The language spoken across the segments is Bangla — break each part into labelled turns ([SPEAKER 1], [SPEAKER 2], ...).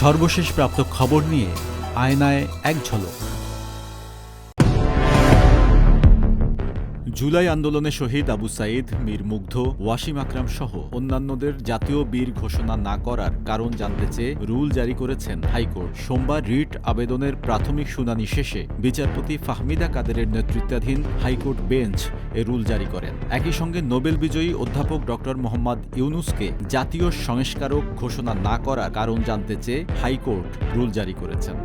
[SPEAKER 1] সর্বশেষ প্রাপ্ত খবর নিয়ে আয়নায় এক ঝলক। জুলাই আন্দোলনে শহীদ আবু সাইদ, মীর মুগ্ধ, ওয়াসিম আকরাম সহ অন্যান্যদের জাতীয় বীর ঘোষণা না করার কারণ জানতে চেয়ে রুল জারি করেছেন হাইকোর্ট। সোমবার রিট আবেদনের প্রাথমিক শুনানি শেষে বিচারপতি ফাহমিদা কাদেরের নেতৃত্বাধীন হাইকোর্ট বেঞ্চ এ রুল জারি করেন। একই সঙ্গে নোবেল বিজয়ী অধ্যাপক ড মোহাম্মদ ইউনুসকে জাতীয় সংস্কারক ঘোষণা না করার কারণ জানতে চেয়ে হাইকোর্ট রুল জারি করেছেন।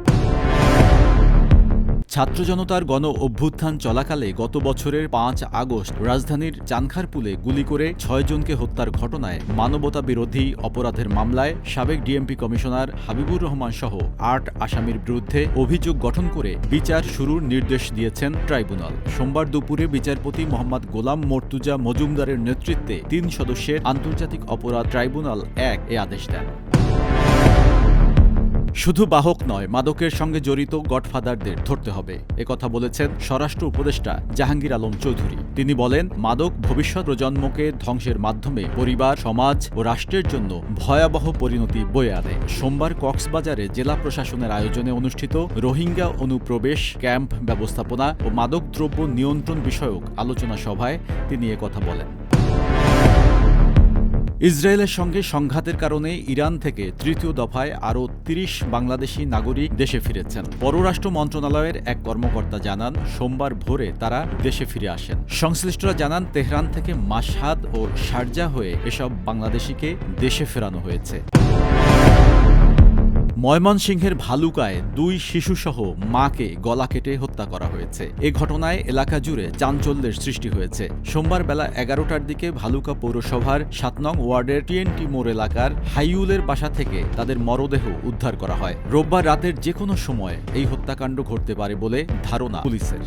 [SPEAKER 1] ছাত্র জনতার গণ অভ্যুত্থান চলাকালে গত বছরের পাঁচ আগস্ট রাজধানীর চানখারপুলে গুলি করে ছয়জনকে হত্যার ঘটনায় মানবতা বিরোধী অপরাধের মামলায় সাবেক ডিএমপি কমিশনার হাবিবুর রহমান সহ আট আসামির বিরুদ্ধে অভিযোগ গঠন করে বিচার শুরুর নির্দেশ দিয়েছেন ট্রাইব্যুনাল। সোমবার দুপুরে বিচারপতি মোহাম্মদ গোলাম মর্তুজা মজুমদারের নেতৃত্বে তিন সদস্যের আন্তর্জাতিক অপরাধ ট্রাইব্যুনাল এক এ আদেশ দেন। শুধু বাহক নয়, মাদকের সঙ্গে জড়িত গডফাদারদের ধরতে হবে। একথা বলেছেন স্বরাষ্ট্র উপদেষ্টা জাহাঙ্গীর আলম চৌধুরী। তিনি বলেন, মাদক ভবিষ্যৎ প্রজন্মকে ধ্বংসের মাধ্যমে পরিবার, সমাজ ও রাষ্ট্রের জন্য ভয়াবহ পরিণতি বয়ে আনে। সোমবার কক্সবাজারে জেলা প্রশাসনের আয়োজনে অনুষ্ঠিত রোহিঙ্গা অনুপ্রবেশ ক্যাম্প ব্যবস্থাপনা ও মাদকদ্রব্য নিয়ন্ত্রণ বিষয়ক আলোচনা সভায় তিনি একথা বলেন। ইসরায়েলের সঙ্গে সংঘাতের কারণে ইরান থেকে তৃতীয় দফায় আরও তিরিশ বাংলাদেশি নাগরিক দেশে ফিরেছেন। পররাষ্ট্র মন্ত্রণালয়ের এক কর্মকর্তা জানান, সোমবার ভোরে তারা দেশে ফিরে আসেন। সংশ্লিষ্টরা জানান, তেহরান থেকে মাসহাদ ও শারজা হয়ে এসব বাংলাদেশিকে দেশে ফেরানো হয়েছে। ময়মনসিংহের ভালুকায় দুই শিশুসহ মাকে গলা কেটে হত্যা করা হয়েছে। এ ঘটনায় এলাকা জুড়ে চাঞ্চল্যের সৃষ্টি হয়েছে। সোমবার বেলা এগারোটার দিকে ভালুকা পৌরসভার সাত নং ওয়ার্ডের টিএনটি মোড় এলাকার হাইউলের বাসা থেকে তাদের মরদেহ উদ্ধার করা হয়। রোববার রাতের যে কোনো সময় এই হত্যাকাণ্ড ঘটতে পারে বলে ধারণা পুলিশের।